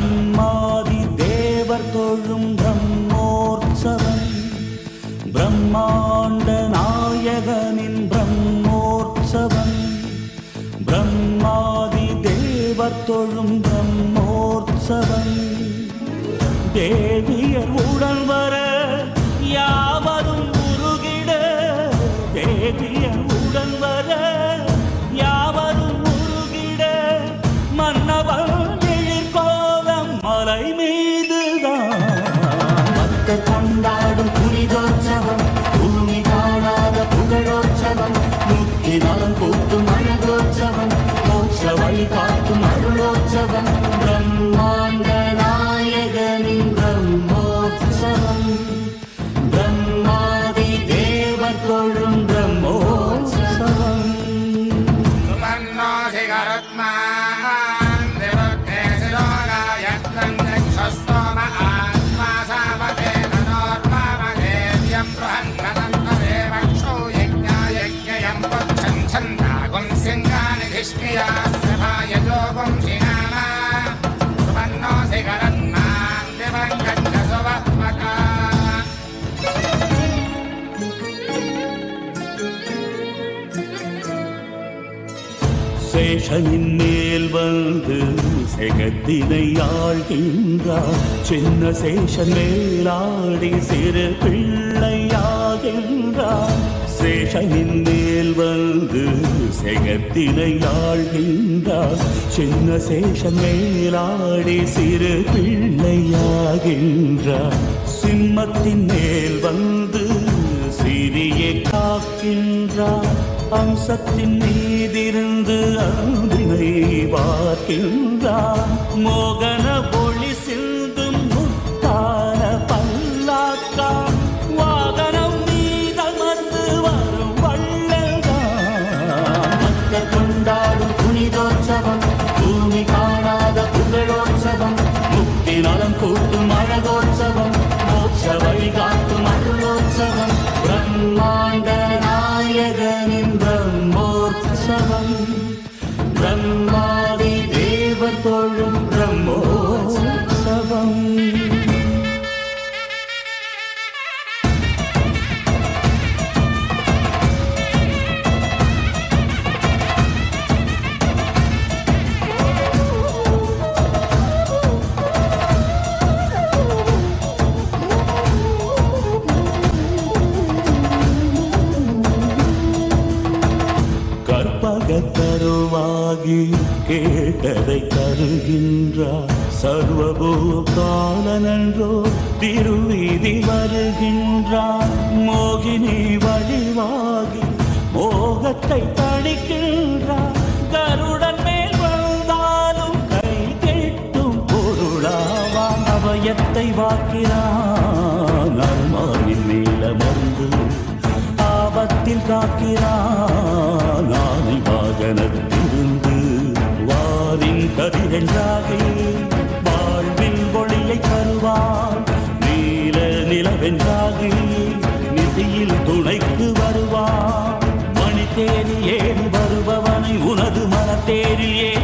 பிரம்மாதி தேவர் தொழும் பிரம்மோற்சவம் பிரம்மாண்ட நாயகனின் பிரம்மோற்சவம் பிரம்மாதி தேவர் தொழும் பிரம்மோற்சவம் தேவியர் உடன் வர அருளோற்சவம் பிரம்மாண்ட நாயகனின் பிரம்மோற்சவம் பிரம்மாதி தேவர் தொழும் பிரம்மோற்சவம் सुमन्नोऽसि गरुत्मान् विरुद्धे शिरोगायत्रं चक्षुस्तोम आत्मा सावते तनोर्मामदेव्यं बृहन्नदन्तदेवक्षो यज्ञायज्ञयं पुच्छन् छन्दागुं सिंहानि धिष्मियास्य भायजोगुं शिनाना सुमन्नोऽसि गरुत्मान् दिवङ्गच्छ सुवत्मका சேஷனின் மேல் வந்து செகத்தினை ஆழ்கின்றார் சின்ன சேஷன் மேலாடி சிறு பிள்ளையாகின்றார் சேஷனின் மேல் வந்து செகத்தினை ஆழ்கின்றார் சின்ன சேஷம் மேலாடி சிறு பிள்ளையாகின்றார். சிம்மத்தின் மேல் வந்து சிறிய காக்கின்றார். அம்சத்தின் மீதிருந்து அன்பினை பார்க்கின்றார் மோகன ஒளி தேவர் தொழும் தருவாகி கேட்டதை தருகின்றார் சர்வபூகாலனன்றோ திருவீதி வருகின்றார் மோகினி வழிவாகி மோகத்தை தணிக்கின்றார் கருடன் மேல் வந்தாலும் கை கெட்டும் பொருளாவான் அவயத்தை வாக்கிறான் அருமானின் நீளமர்ந்து ஆபத்தில் காக்கிறான். கதிரென்றாகி வாழ்வின் ஒளியை தருவான். நீல நிலவென்றாகி நிதியில் துணைக்கு வருவான். மணி தேடி ஏறி வருபவனை உனது மனத்தேரில்